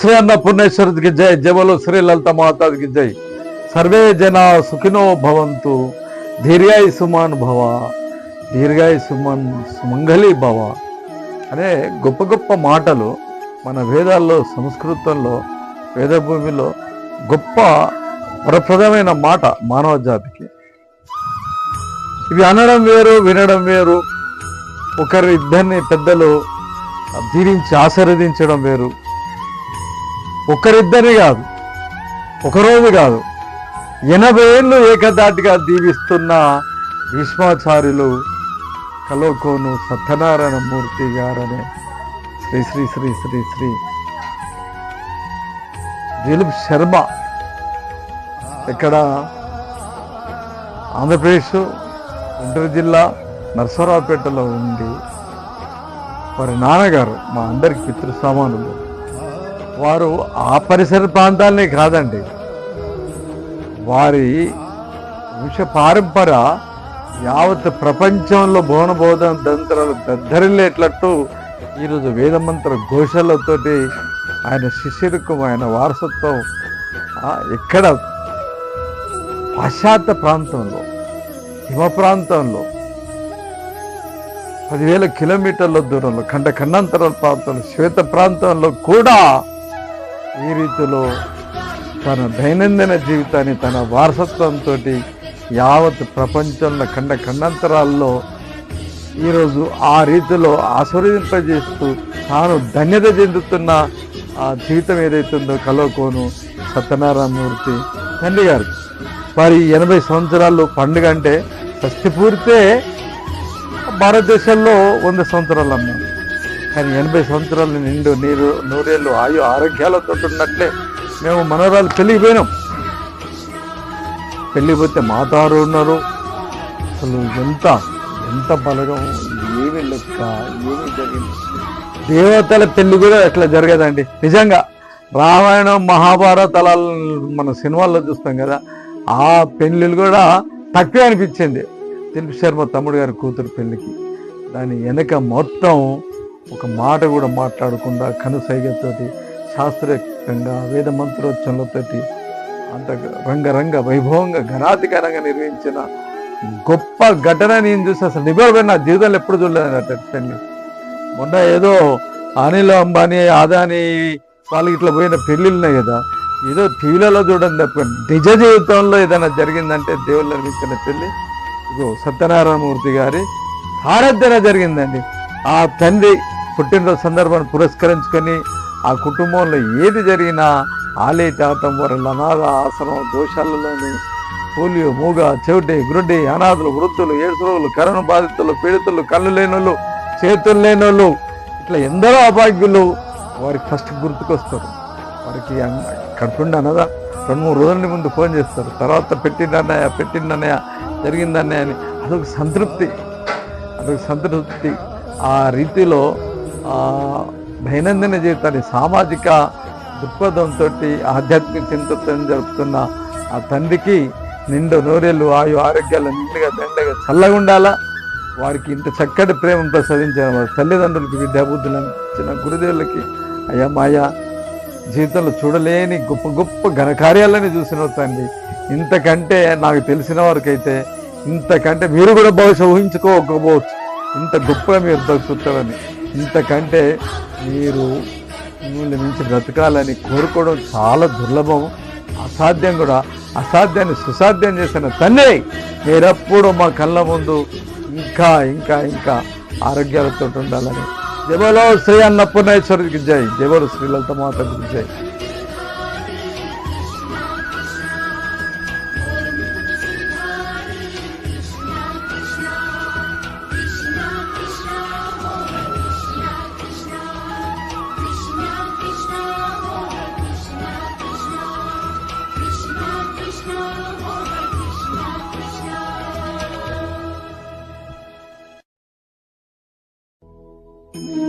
శ్రీ అన్న పుణ్యేశ్వరికి జై. జవలో శ్రీ లలిత మాతాదికి జై. సర్వే జన సుఖినో భవంతు. ధీర్యాయు సుమాన్ భవ. దీర్ఘాయి సుమన్ సుమంగళి భవ. అనే గొప్ప గొప్ప మాటలు మన వేదాల్లో సంస్కృతంలో వేదభూమిలో గొప్ప వరప్రదమైన మాట మానవ జాతి ఇవి అనడం వేరు వినడం వేరు. ఒకరి ఇద్దరిని పెద్దలు దీనించి ఆశీర్వదించడం వేరు. ఒకరిద్దరిని కాదు ఒకరోజు కాదు. ఎనభై ఏళ్ళు ఏకదాటిగా దీవిస్తున్న భీష్మాచార్యులు కలోకోను సత్యనారాయణ మూర్తి గారనే శ్రీ శ్రీ శ్రీ శ్రీ శ్రీ దిలీప్ శర్మ. ఇక్కడ ఆంధ్రప్రదేశ్. గుంటూరు జిల్లా నర్సరావుపేటలో ఉండి వారి నాన్నగారు మా అందరికి పితృ సమానులు వారు ఆ పరిసర ప్రాంతాలనే కాదండి. వారి వంశ పారంపర యావత్ ప్రపంచంలో భువనబోధ దంతరాలు దద్దరిల్లేటట్టు ఈరోజు వేదమంత్ర ఘోషలతోటి ఆయన శిష్యులకు ఆయన వారసత్వం ఇక్కడ ఎక్కడ పాశ్చాత్య ప్రాంతంలో హిమ ప్రాంతంలో పదివేల కిలోమీటర్ల దూరంలో ఖండ ఖండాంతరాల ప్రాంతంలో శ్వేత ప్రాంతంలో కూడా ఈ రీతిలో తన దైనందిన జీవితాన్ని తన వారసత్వంతో యావత్ ప్రపంచంలో ఖండ ఖండాంతరాల్లో ఈరోజు ఆ రీతిలో ఆస్వాదింపజేస్తూ తాను ధన్యత చెందుతున్న ఆ జీవితం ఏదైతుందో కలోకోను సత్యనారాయణమూర్తి తండ్రి గారు. మరి ఎనభై సంవత్సరాలు పండుగ అంటే షష్ఠి భారతదేశంలో వంద సంవత్సరాలు అన్నారు కానీ ఎనభై సంవత్సరాలు నిండు నీరు నూరేళ్ళు ఆయు ఆరోగ్యాలతో ఉన్నట్లే మేము మనవరాలు పెళ్ళిపోయినాం పెళ్ళిపోతే మాతారు ఉన్నారు. అసలు ఎంత ఎంత బలగం ఏమి లెక్క ఏమి జరిగింది? దేవతల పెళ్ళి కూడా ఎట్లా జరగదండి. నిజంగా రామాయణం మహాభారతాల మన సినిమాల్లో చూస్తాం కదా ఆ పెళ్ళిళ్ళు కూడా తక్కువే అనిపించింది. దిలీప్ శర్మ తమ్ముడు గారి కూతురు పెళ్ళికి దాని వెనక మొత్తం ఒక మాట కూడా మాట్లాడకుండా కనుసైగతోటి శాస్త్రీయంగా వేద మంత్రోచ్చలతోటి అంత రంగరంగ వైభవంగా ఘనాధికారంగా నిర్వహించిన గొప్ప ఘటన నేను చూసి అసలు నిబడిపోయిన నా జీవితంలో ఎప్పుడు చూడలేదు పెళ్ళి. మొన్న ఏదో అనిల్ అంబానీ ఆదాని వాళ్ళకి ఇట్లా పోయిన పెళ్ళిళ్ళు ఉన్నాయి కదా. ఏదో టీవీలలో చూడండి తప్ప నిజ జీవితంలో ఏదైనా జరిగిందంటే దేవుళ్ళు నిర్మించిన పెళ్ళి. ఇగో సత్యనారాయణమూర్తి గారి ఆరాధన జరిగిందండి. ఆ తండ్రి పుట్టినరోజు సందర్భాన్ని పురస్కరించుకొని ఆ కుటుంబంలో ఏది జరిగినా ఆలయ తాతం వారి అనాథ ఆశ్రమం దోషాలలోని పోలియో మూగ చెవిటి గురుడి అనాథులు వృద్ధులు ఏడుసులు కరోనా బాధితులు పీడితులు కళ్ళు లేనోళ్ళు చేతులు లేనోళ్ళు ఇట్లా ఎందరో అభాగ్యులు వారికి ఫస్ట్ గుర్తుకొస్తారు. వారికి అన్న- కడుపుండి అన్నదా. రెండు మూడు రోజుల ముందు ఫోన్ చేస్తారు. తర్వాత పెట్టిందన్నయ్య పెట్టిందన్నయ్య జరిగిందన్నయ్య అని. అదొక సంతృప్తి. అదొక సంతృప్తి. ఆ రీతిలో దైనందిన జీవితాన్ని సామాజిక దృక్పథంతో ఆధ్యాత్మిక చింతతో జరుపుతున్న ఆ తండ్రికి నిండు నూరేళ్ళు ఆయు ఆరోగ్యాలు నిండుగా దండగా చల్లగా ఉండాలా? వారికి ఇంత చక్కటి ప్రేమ ప్రసాదించిన వారి తల్లిదండ్రులకి విద్యాబుద్ధులు ఇచ్చిన గురుదేవులకి అయ్యా మాయా జీవితంలో చూడలేని గొప్ప గొప్ప ఘనకార్యాలని చూసిన తండ్రి. ఇంతకంటే నాకు తెలిసిన వారికైతే ఇంతకంటే మీరు కూడా బహుశా ఊహించుకోకపోవచ్చు. ఇంత గొప్పగా మీరు బ్రతుకుతారని. ఇంతకంటే మీరు మిమ్మల్ని మించి బ్రతకాలని కోరుకోవడం చాలా దుర్లభం. అసాధ్యం కూడా. అసాధ్యాన్ని సుసాధ్యం చేసిన తండ్రి మీరెప్పుడు మా కళ్ళ ముందు ఇంకా ఇంకా ఇంకా ఆరోగ్యాలతో ఉండాలని జయబోలో శ్రీ అన్నపూర్ణేశ్వరికి జై. జయబోలో శ్రీ లలిత మాతకి జై. Mm-hmm.